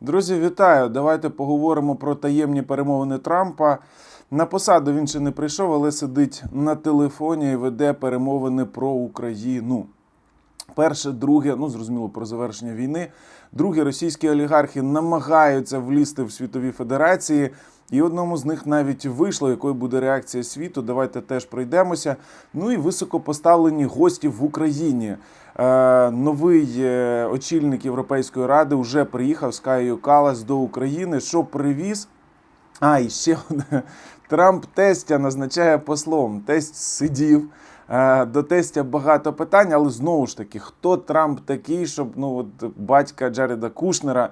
Друзі, вітаю! Давайте поговоримо про таємні перемовини Трампа. На посаду він ще не прийшов, але сидить на телефоні і веде перемовини про Україну. Перше, друге, ну зрозуміло про завершення війни. Друге, російські олігархи намагаються влізти в світові федерації, і одному з них навіть вийшло, якою буде реакція світу. Давайте теж пройдемося. Ну і високопоставлені гості в Україні. Е, новий е, очільник Європейської ради вже приїхав з Каєю Калас до України. Що привіз? А, і ще одне. Трамп тестя назначає послом. Тесть сидів. Е, До тестя багато питань, але знову ж таки, хто Трамп такий, щоб ну от батька Джареда Кушнера,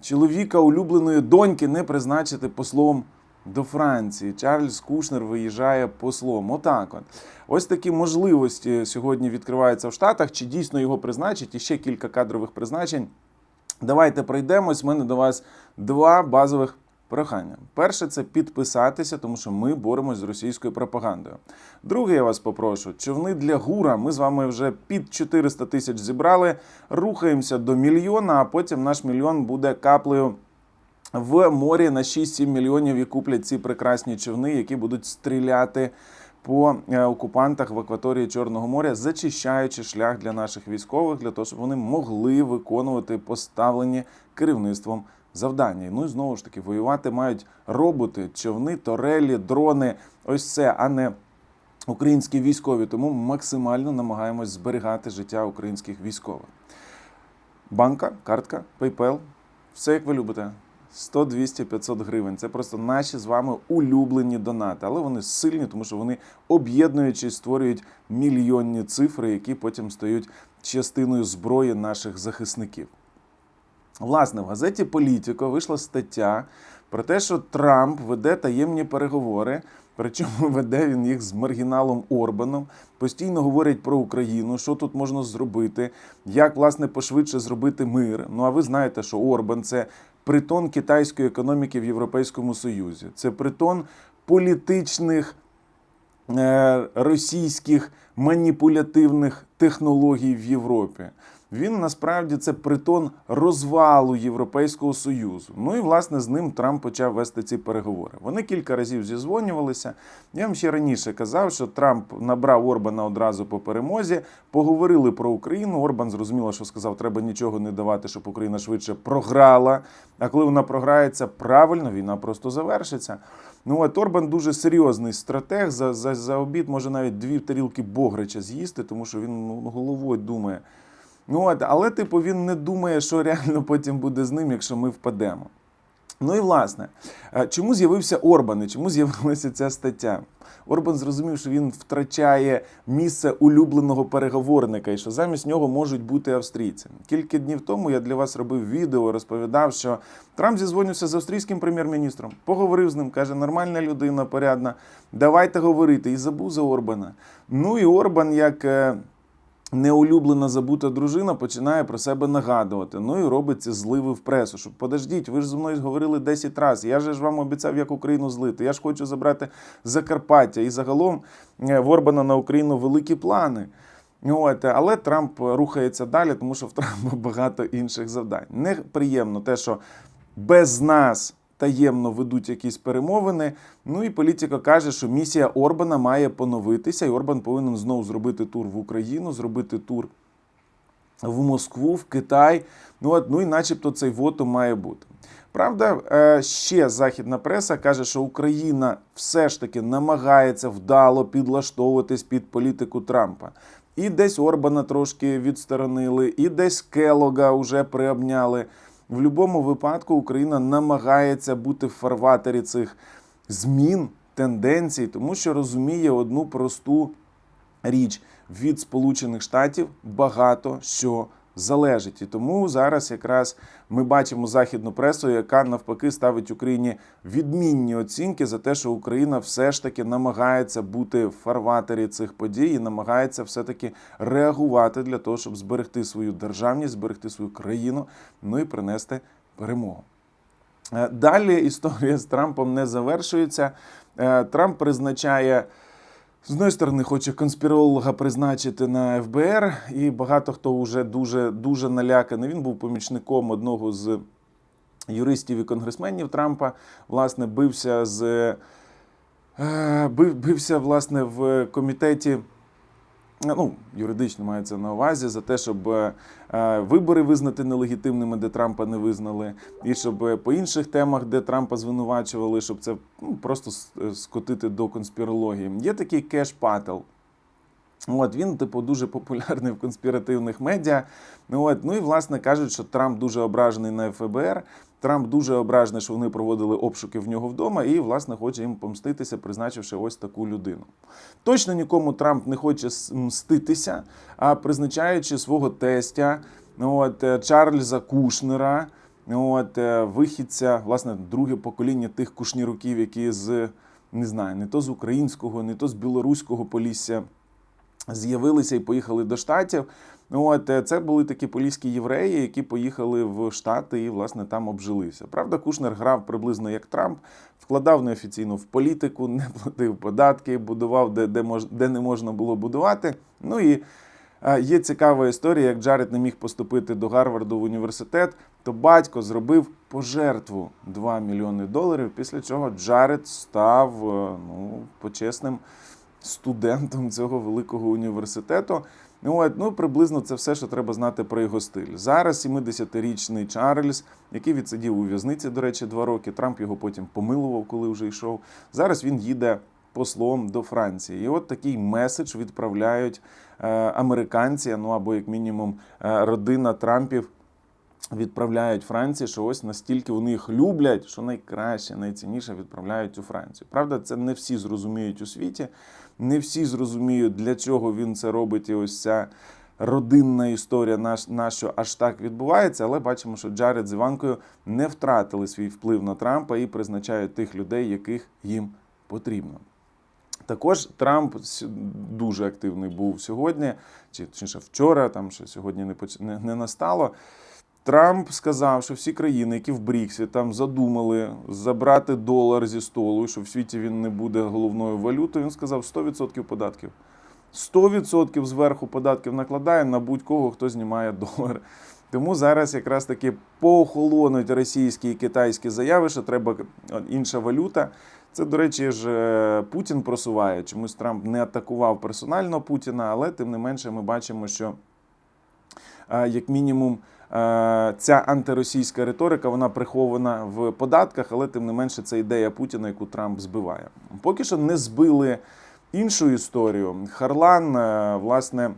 чоловіка улюбленої доньки, не призначити послом до Франції. Чарльз Кушнер виїжджає послом. Отак от. Ось такі можливості сьогодні відкриваються в Штатах. Чи дійсно його призначать? І ще кілька кадрових призначень. Давайте пройдемось. У мене до вас два базових прохання. Перше це підписатися, тому що ми боремось з російською пропагандою. Друге, я вас попрошу, човни для гура. Ми з вами вже під 400 тисяч зібрали. Рухаємося до мільйона, а потім наш мільйон буде каплею. В морі на 6-7 мільйонів і куплять ці прекрасні човни, які будуть стріляти по е, окупантах в акваторії Чорного моря, зачищаючи шлях для наших військових, для того, щоб вони могли виконувати поставлені керівництвом завдання. Ну і знову ж таки, воювати мають роботи, човни, турелі, дрони. Ось це, а не українські військові. Тому максимально намагаємось зберігати життя українських військових. Банка, картка, PayPal, все як ви любите. 100, 200, 500 гривень. Це просто наші з вами улюблені донати. Але вони сильні, тому що вони об'єднуючись створюють мільйонні цифри, які потім стають частиною зброї наших захисників. Власне, в газеті Політіко вийшла стаття про те, що Трамп веде таємні переговори. Причому веде він їх з маргіналом Орбаном. Постійно говорять про Україну, що тут можна зробити, як власне пошвидше зробити мир. Ну а ви знаєте, що Орбан це притон китайської економіки в Європейському Союзі, це притон політичних е, російських маніпулятивних технологій в Європі. Він насправді це притон розвалу Європейського Союзу. Ну і власне з ним Трамп почав вести ці переговори. Вони кілька разів зізвонювалися. Я вам ще раніше казав, що Трамп набрав Орбана одразу по перемозі. Поговорили про Україну. Орбан зрозуміло, що сказав, треба нічого не давати, щоб Україна швидше програла. А коли вона програється правильно, війна просто завершиться. Ну от Орбан дуже серйозний стратег. За, за, за обід може навіть дві тарілки Бограча з'їсти, тому що він ну, головою думає. Ну от, але типу він не думає, що реально потім буде з ним, якщо ми впадемо. Ну і власне, е, чому з'явився Орбан і чому з'явилася ця стаття? Орбан зрозумів, що він втрачає місце улюбленого переговорника і що замість нього можуть бути австрійці. Кілька днів тому я для вас робив відео, розповідав, що Трамп зізвонився з австрійським прем'єр-міністром, поговорив з ним, каже, нормальна людина, порядна, давайте говорити. І забув за Орбана. Ну і Орбан, як. Неулюблена забута дружина починає про себе нагадувати. Ну і робить ці зливи в пресу. Щоб подождіть, ви ж зі мною говорили 10 разів. Я же ж вам обіцяв, як Україну злити. Я ж хочу забрати Закарпаття. І загалом е, в Орбана на Україну великі плани. От, але Трамп рухається далі, тому що в Трампа багато інших завдань. Неприємно те, що без нас таємно ведуть якісь перемовини. Ну і політика каже, що місія Орбана має поновитися, і Орбан повинен знову зробити тур в Україну, зробити тур в Москву, в Китай. Ну, от, ну і начебто цей вото має бути. Правда, е, ще західна преса каже, що Україна все ж таки намагається вдало підлаштовуватись під політику Трампа. І десь Орбана трошки відсторонили, і десь Келога вже приобняли. В будь-якому випадку Україна намагається бути в фарватері цих змін, тенденцій, тому що розуміє одну просту річ. Від Сполучених Штатів багато що залежить. І тому зараз якраз ми бачимо західну пресу, яка навпаки ставить Україні відмінні оцінки за те, що Україна все ж таки намагається бути в фарватері цих подій і намагається все-таки реагувати для того, щоб зберегти свою державність, зберегти свою країну, ну і принести перемогу. Е, Далі історія з Трампом не завершується. Е, Трамп призначає. З одної сторони, хоче конспіролога призначити на ФБР, і багато хто вже дуже дуже наляканий. Він був помічником одного з юристів і конгресменів Трампа, власне, бився з е, бив, бився власне в комітеті. Ну, юридично мається на увазі за те, щоб е, вибори визнати нелегітимними, де Трампа не визнали, і щоб е, по інших темах, де Трампа звинувачували, щоб це ну, просто е, скотити до конспірології. Є такий Кеш Пател. От він, типу, дуже популярний в конспіративних медіа. От, ну і власне кажуть, що Трамп дуже ображений на ФБР. Трамп дуже ображений, що вони проводили обшуки в нього вдома, і власне хоче їм помститися, призначивши ось таку людину. Точно нікому Трамп не хоче мститися, а призначаючи свого тестя, от, е, Чарльза Кушнера, от, е, вихідця, власне, друге покоління тих кушніруків, які з не знаю, не то з українського, не то з білоруського полісся з'явилися і поїхали до Штатів. От е, це були такі поліські євреї, які поїхали в Штати і власне там обжилися. Правда, Кушнер грав приблизно як Трамп, вкладав неофіційно в політику, не платив податки, будував де, де, мож, де не можна було будувати. Ну і е, є цікава історія, як Джаред не міг поступити до Гарварду в університет, то батько зробив пожертву 2 мільйони доларів. Після чого Джаред став е, ну, почесним студентом цього великого університету. Ну, от, ну, приблизно це все, що треба знати про його стиль. Зараз 70-річний Чарльз, який відсидів у в'язниці, до речі, два роки. Трамп його потім помилував, коли вже йшов. Зараз він їде послом до Франції. І от такий меседж відправляють е, американці, ну або як мінімум е, родина Трампів відправляють Франції, що ось настільки вони їх люблять, що найкраще, найцінніше відправляють у Францію. Правда, це не всі зрозуміють у світі, не всі зрозуміють, для чого він це робить, і ось ця родинна історія, на, що аж так відбувається. Але бачимо, що Джаред з Іванкою не втратили свій вплив на Трампа і призначають тих людей, яких їм потрібно. Також Трамп дуже активний був сьогодні, чи точніше вчора, там що сьогодні не, не, не настало. Трамп сказав, що всі країни, які в Бріксі там задумали забрати долар зі столу, що в світі він не буде головною валютою, він сказав 100% податків. 100% зверху податків накладає на будь-кого, хто знімає долар. Тому зараз якраз таки поохолонуть російські і китайські заяви, що треба інша валюта. Це, до речі, ж е, Путін просуває. Чомусь Трамп не атакував персонально Путіна, але тим не менше ми бачимо, що е, як мінімум ця антиросійська риторика вона прихована в податках, але тим не менше це ідея Путіна, яку Трамп збиває. Поки що не збили іншу історію. Харлан, е, власне.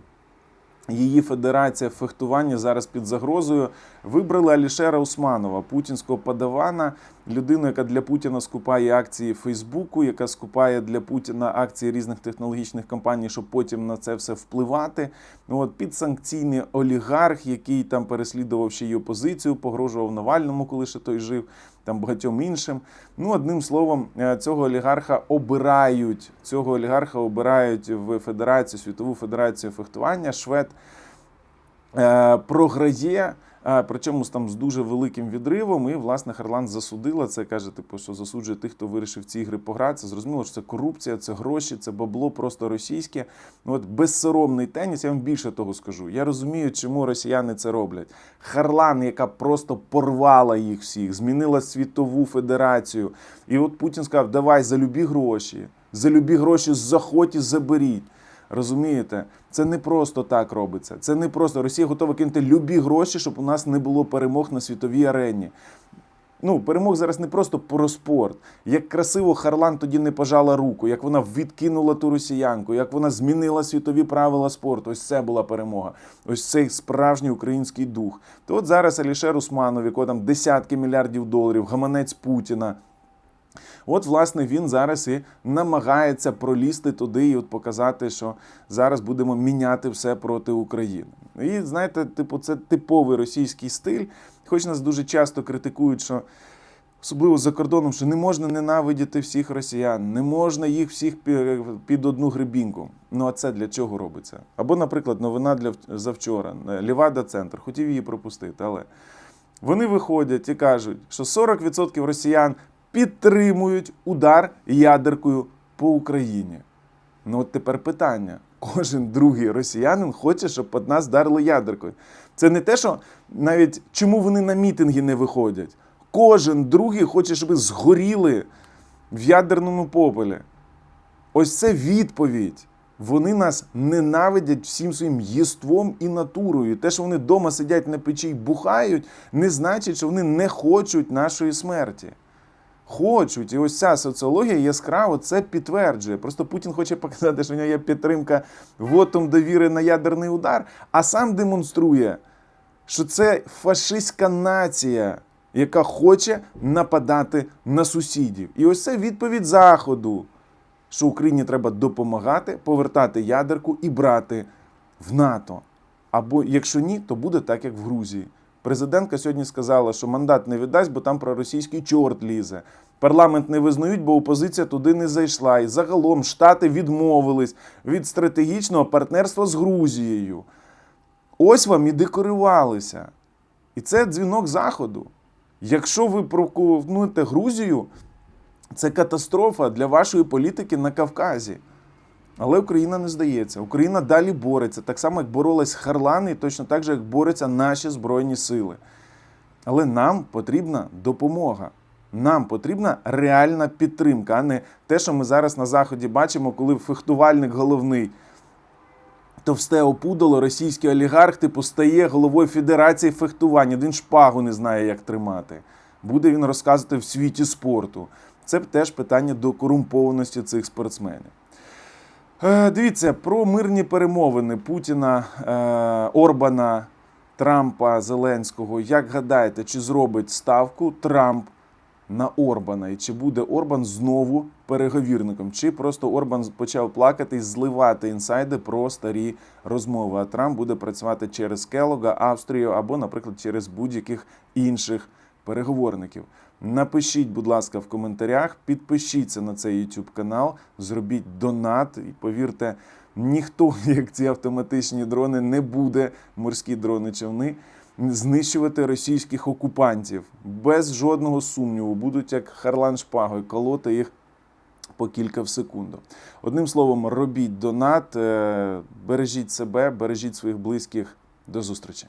Її федерація фехтування зараз під загрозою вибрали Алішера Усманова, путінського подавана, людину, яка для Путіна скупає акції Фейсбуку, яка скупає для Путіна акції різних технологічних компаній, щоб потім на це все впливати. Ну от підсанкційний олігарх, який там переслідував ще й опозицію, погрожував Навальному, коли ще той жив, там багатьом іншим. Ну, одним словом, е, цього олігарха обирають. Цього олігарха обирають в Федерацію, Світову Федерацію фехтування. Швед е, програє. Причому там з дуже великим відривом, і власне Харлан засудила це. каже, типу, що засуджує тих, хто вирішив ці ігри погратися. Зрозуміло, що це корупція, це гроші, це бабло просто російське. Ну от безсоромний теніс. Я вам більше того скажу. Я розумію, чому росіяни це роблять. Харлан, яка просто порвала їх всіх, змінила світову федерацію. І от Путін сказав: давай за любі гроші, за любі гроші заходь і заберіть. Розумієте, це не просто так робиться. Це не просто Росія готова кинути любі гроші, щоб у нас не було перемог на світовій арені. Ну, перемог зараз не просто про спорт. Як красиво Харлан тоді не пожала руку, як вона відкинула ту росіянку, як вона змінила світові правила спорту. Ось це була перемога. Ось цей справжній український дух. То от зараз Алішер Усманов, якого там десятки мільярдів доларів, гаманець Путіна. От, власне, він зараз і намагається пролізти туди і от показати, що зараз будемо міняти все проти України. І знаєте, типу, це типовий російський стиль. Хоч нас дуже часто критикують, що особливо за кордоном, що не можна ненавидіти всіх росіян, не можна їх всіх під одну грибінку. Ну а це для чого робиться? Або, наприклад, новина для завчора. Лівада центр хотів її пропустити, але вони виходять і кажуть, що 40% росіян підтримують удар ядеркою по Україні. Ну от тепер питання. Кожен другий росіянин хоче, щоб під нас вдарили ядеркою. Це не те, що навіть чому вони на мітинги не виходять. Кожен другий хоче, щоб згоріли в ядерному попелі. Ось це відповідь. Вони нас ненавидять всім своїм єством і натурою. Те, що вони вдома сидять на печі і бухають, не значить, що вони не хочуть нашої смерті. Хочуть. І ось ця соціологія яскраво це підтверджує. Просто Путін хоче показати, що в нього є підтримка вотом довіри на ядерний удар, а сам демонструє, що це фашистська нація, яка хоче нападати на сусідів. І ось це відповідь Заходу, що Україні треба допомагати, повертати ядерку і брати в НАТО. Або якщо ні, то буде так, як в Грузії. Президентка сьогодні сказала, що мандат не віддасть, бо там проросійський чорт лізе. Парламент не визнають, бо опозиція туди не зайшла. І загалом Штати відмовились від стратегічного партнерства з Грузією. Ось вам і декорувалися. І це дзвінок Заходу. Якщо ви проковнуєте Грузію, це катастрофа для вашої політики на Кавказі. Але Україна не здається. Україна далі бореться, так само, як боролась Харлани, і точно так же, як борються наші Збройні Сили. Але нам потрібна допомога. Нам потрібна реальна підтримка, а не те, що ми зараз на Заході бачимо, коли фехтувальник головний товсте опудало, російський олігарх типу стає головою Федерації фехтування. Він шпагу не знає, як тримати. Буде він розказувати в світі спорту. Це теж питання до корумпованості цих спортсменів. Е, Дивіться про мирні перемовини Путіна, е, Орбана, Трампа, Зеленського. Як гадаєте, чи зробить ставку Трамп на Орбана? І чи буде Орбан знову переговірником? Чи просто Орбан почав плакати і зливати інсайди про старі розмови? А Трамп буде працювати через Келога, Австрію або, наприклад, через будь-яких інших переговорників. Напишіть, будь ласка, в коментарях, підпишіться на цей YouTube канал, зробіть донат і повірте, ніхто, як ці автоматичні дрони, не буде морські дрони човни знищувати російських окупантів без жодного сумніву. Будуть як Харлан Шпагою колоти їх по кілька в секунду. Одним словом, робіть донат, е, бережіть себе, бережіть своїх близьких. До зустрічі.